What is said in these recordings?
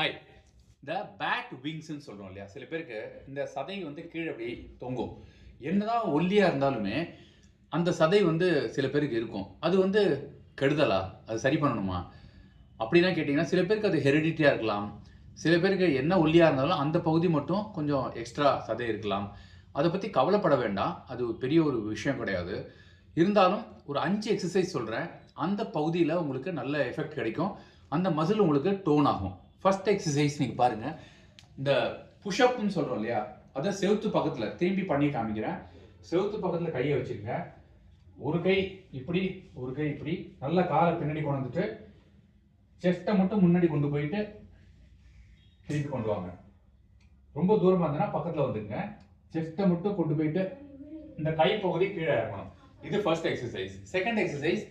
Hi இந்த bad விங்ஸ்ன்னு சொல்கிறோம் இல்லையா? சில பேருக்கு இந்த சதை வந்து கீழே அப்படி தொங்கும். என்னதான் ஒல்லியாக இருந்தாலுமே அந்த சதை வந்து சில பேருக்கு இருக்கும். அது வந்து கெடுதலா? அது சரி பண்ணணுமா? அப்படின்னா கேட்டிங்கன்னா சில பேருக்கு அது ஹெரிடிட்டியாக இருக்கலாம். சில பேருக்கு என்ன ஒல்லியாக இருந்தாலும் அந்த பகுதி மட்டும் கொஞ்சம் எக்ஸ்ட்ரா சதை இருக்கலாம். அதை பற்றி கவலைப்பட வேண்டாம். அது பெரிய ஒரு விஷயம் கிடையாது. இருந்தாலும் ஒரு அஞ்சு எக்ஸசைஸ் சொல்கிறேன் அந்த பகுதியில் உங்களுக்கு நல்ல எஃபெக்ட் கிடைக்கும். அந்த மசில் உங்களுக்கு டோன் ஆகும். ஃபஸ்ட் எக்ஸசைஸ் நீங்கள் பாருங்கள் இந்த புஷ்அப்னு சொல்கிறோம் இல்லையா? அதை செவுத்து பக்கத்தில் திரும்பி பண்ணி காமிக்கிறேன். செவுத்து பக்கத்தில் கையை வச்சுருங்க. ஒரு கை இப்படி ஒரு கை இப்படி. நல்ல காலை பின்னாடி கொண்டு வந்துட்டு செஸ்ட்டை மட்டும் முன்னாடி கொண்டு போயிட்டு திருப்பி கொண்டு வாங்க. ரொம்ப தூரமாக இருந்ததுன்னா பக்கத்தில் வந்துங்க செஸ்ட்டை மட்டும் கொண்டு போயிட்டு இந்த கை பகுதி கீழே இறங்கணும். இது ஃபர்ஸ்ட் எக்ஸசைஸ் செகண்ட் எக்ஸசைஸ்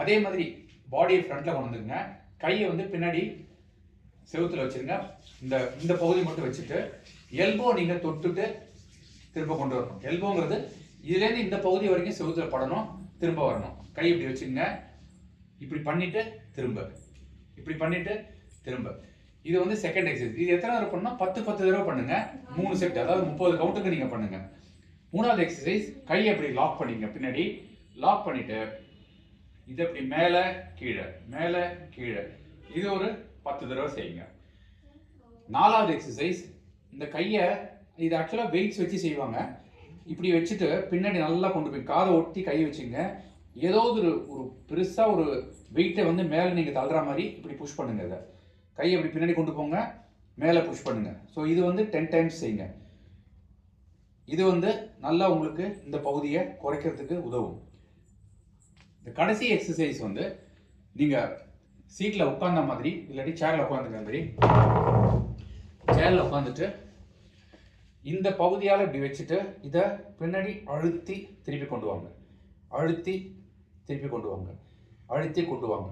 அதே மாதிரி பாடியை ஃப்ரண்ட்டில் கொண்டு வந்துங்க கையை வந்து பின்னாடி செவுத்துல வச்சிருங்க. இந்த இந்த பகுதி மட்டும் வச்சுட்டு எல்போ நீங்க தொட்டுட்டு திரும்ப கொண்டு வரணும். எல்போங்கிறது இதுலேருந்து இந்த பகுதி வரைக்கும் செவுத்துல படணும் திரும்ப வரணும். கை இப்படி வச்சுங்க இப்படி பண்ணிட்டு திரும்ப. இப்படி பண்ணிட்டு திரும்ப. இது வந்து செகண்ட் எக்ஸசைஸ் இது எத்தனை தடவை பண்ணணும்? பத்து பத்து தடவை பண்ணுங்க. மூணு செட் அதாவது முப்பது கவுண்ட்டுக்கு நீங்க பண்ணுங்க. மூணாவது எக்ஸசைஸ் கையை இப்படி லாக் பண்ணிங்க. பின்னாடி லாக் பண்ணிட்டு இது இப்படி மேலே கீழே மேலே கீழே. இது ஒரு பத்து தடவை செய்யுங்க. நாலாவது எக்ஸசைஸ் இந்த கையை இது ஆக்சுவலாக வெயிட்ஸ் வச்சு செய்வாங்க. இப்படி வச்சுட்டு பின்னாடி நல்லா கொண்டு போய் காதை ஒட்டி கை வச்சுங்க. ஏதோ ஒரு ஒரு பெருசாக ஒரு வெயிட்டை வந்து மேலே நீங்கள் தள்ளுற மாதிரி இப்படி புஷ் பண்ணுங்க இதை. கையை இப்படி பின்னாடி கொண்டு போங்க மேலே புஷ் பண்ணுங்க. ஸோ இது வந்து டென் டைம்ஸ் செய்யுங்க. இது வந்து நல்லா உங்களுக்கு இந்த பகுதியை குறைக்கிறதுக்கு உதவும். இந்த கடைசி எக்ஸசைஸ் வந்து நீங்கள் சீட்டில் உட்காந்த மாதிரி இல்லாட்டி சேரில் உட்காந்துக்கிற மாதிரி. சேரில் உட்காந்துட்டு இந்த பகுதியால் இப்படி வச்சுட்டு இதை பின்னாடி அழுத்தி திருப்பி கொண்டு வாங்க. அழுத்தி திருப்பி கொண்டு வாங்க. அழுத்தி கொண்டு வாங்க.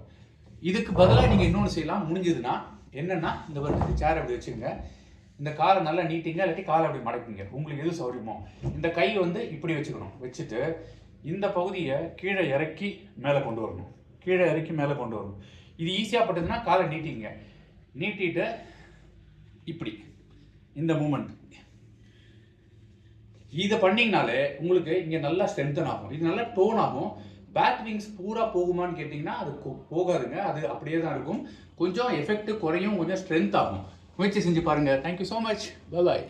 இதுக்கு பதிலாக நீங்கள் இன்னொன்று செய்யலாம். முடிஞ்சதுன்னா என்னென்னா இந்த வருஷத்து சேர் அப்படி வச்சுங்க இந்த காலை நல்லா நீட்டிங்க இல்லாட்டி காலை அப்படி மடக்குங்க. உங்களுக்கு எது சௌரியமோ இந்த கை வந்து இப்படி வச்சுக்கணும். வச்சுட்டு இந்த பகுதியை கீழே இறக்கி மேலே கொண்டு வரணும். கீழே இறக்கி மேலே கொண்டு வரணும். இது ஈஸியாக பட்டதுன்னா காலை நீட்டிங்க. நீட்டிட்டு இப்படி. இந்த மூமெண்ட் இதை பண்ணீங்கனாலே உங்களுக்கு இங்கே நல்லா ஸ்ட்ரென்தன் ஆகும். இது நல்லா டோன் ஆகும். பேக் விங்ஸ் பூரா போகுமான்னு கேட்டிங்கன்னா அது போகாதுங்க. அது அப்படியே தான் இருக்கும். கொஞ்சம் எஃபெக்ட் குறையும் கொஞ்சம் ஸ்ட்ரென்த் ஆகும். முயற்சி செஞ்சு பாருங்கள் தேங்க்யூ ஸோ மச் பாய்